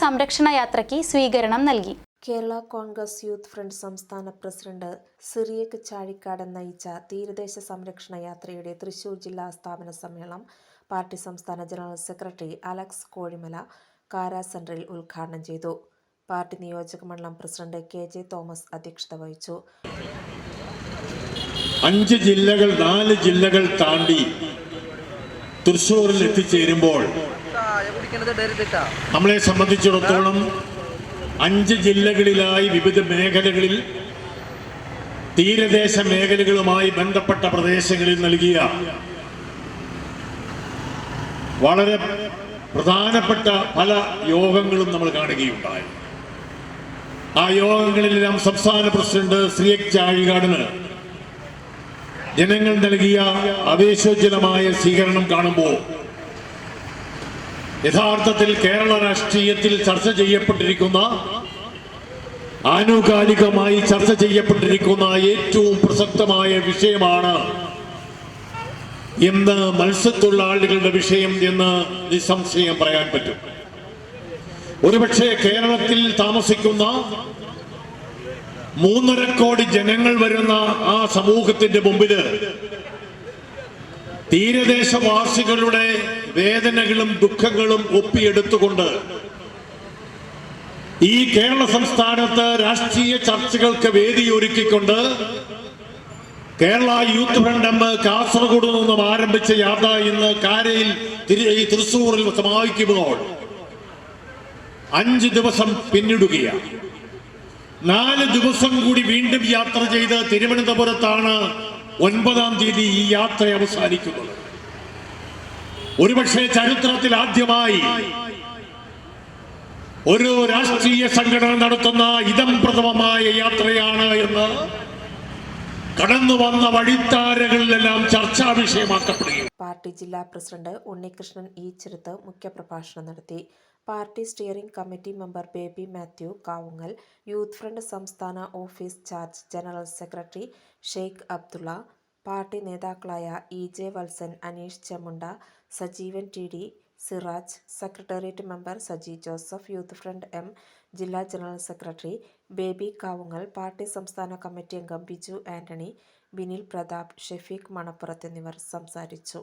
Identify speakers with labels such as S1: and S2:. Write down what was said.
S1: സംരക്ഷണ യാത്രയ്ക്ക് സ്വീകരണം നൽകി.
S2: കേരള കോൺഗ്രസ് യൂത്ത് ഫ്രണ്ട് സംസ്ഥാന പ്രസിഡന്റ് സിറിയക്ക് ചാഴിക്കാടൻ നയിച്ച തീരദേശ സംരക്ഷണ യാത്രയുടെ തൃശൂർ ജില്ലാ സ്ഥാപന സമ്മേളനം പാർട്ടി സംസ്ഥാന ജനറൽ സെക്രട്ടറി അലക്സ് കോഴിമല കാര സെന്ററിൽ ഉദ്ഘാടനം ചെയ്തു. പാർട്ടി നിയോജക മണ്ഡലം പ്രസിഡന്റ് കെ ജെ തോമസ് അധ്യക്ഷത വഹിച്ചു.
S3: അഞ്ച് ജില്ലകൾ നാല് ജില്ലകൾ താണ്ടി തൃശൂരിൽ എത്തിച്ചേരുമ്പോൾ നമ്മളെ സംബന്ധിച്ചിടത്തോളം അഞ്ച് ജില്ലകളിലായി വിവിധ മേഖലകളിൽ തീരദേശ മേഖലകളുമായി ബന്ധപ്പെട്ട പ്രദേശങ്ങളിൽ നൽകിയ വളരെ പ്രധാനപ്പെട്ട പല യോഗങ്ങളും നമ്മൾ കാണുകയുണ്ടായി. ആ യോഗങ്ങളിലെല്ലാം സംസ്ഥാന പ്രസിഡന്റ് ശ്രീ ചാഴികാടന് ജനങ്ങൾ നൽകിയ ആവേശോജ്വലമായ സ്വീകരണം കാണുമ്പോൾ യഥാർത്ഥത്തിൽ കേരള രാഷ്ട്രീയത്തിൽ ചർച്ച ചെയ്യപ്പെട്ടിരിക്കുന്ന ആനുകാലികമായി ചർച്ച ചെയ്യപ്പെട്ടിരിക്കുന്ന ഏറ്റവും പ്രസക്തമായ വിഷയമാണ് ഇന്ന് മത്സ്യത്തൊഴിലാളികളുടെ വിഷയം എന്ന് നിസ്സംശയം പറയാൻ പറ്റും. ഒരുപക്ഷെ കേരളത്തിൽ താമസിക്കുന്ന മൂന്നര കോടി ജനങ്ങൾ വരുന്ന ആ സമൂഹത്തിന്റെ മുമ്പിൽ തീരദേശവാസികളുടെ വേദനകളും ദുഃഖങ്ങളും ഒപ്പിയെടുത്തുകൊണ്ട് ഈ കേരള സംസ്ഥാനത്ത് രാഷ്ട്രീയ ചർച്ചകൾക്ക് വേദിയൊരുക്കിക്കൊണ്ട് Kerala youth front M Kasaragod നിന്നും ആരംഭിച്ച യാത്ര ഇന്ന് കാരയിൽ തൃശൂറിൽ സമാപിക്കുമ്പോൾ അഞ്ച് ദിവസം പിന്നിടുകയാണ്. നാല് ദിവസം കൂടി വീണ്ടും യാത്ര ചെയ്ത് തിരുവനന്തപുരത്താണ് ഒൻപതാം തീയതി ഈ യാത്ര അവസാനിക്കുന്നത്. ഒരുപക്ഷെ ചരിത്രത്തിൽ ആദ്യമായി ഒരു രാഷ്ട്രീയ സംഘടന നടത്തുന്ന ഇതം പ്രഥമമായ യാത്രയാണ് എന്ന് കടന്നു വന്ന വഴിത്താരകളിലെല്ലാം ചർച്ചാ വിഷയമാക്കപ്പെടുകയും
S2: പാർട്ടി ജില്ലാ പ്രസിഡന്റ് ഉണ്ണികൃഷ്ണൻ ഈ ചെറുത്ത് മുഖ്യപ്രഭാഷണം നടത്തി. Party steering committee member Baby Mathew Kavungal youth front സംസ്ഥാന office charge general secretary Sheikh Abdullah party നേതാക്കളായ E J Valsan Aneesh Chemunda Sajeevan T D Siraj secretariat member Saji Joseph youth front M ജില്ലാ general secretary Baby Kavungal party സംസ്ഥാന committee അംഗം ബിജു ആന്റണി ബിനിൽ പ്രതാപ് ഷെഫീഖ് മണപ്പുറത്ത് എന്നിവർ സംസാരിച്ചു.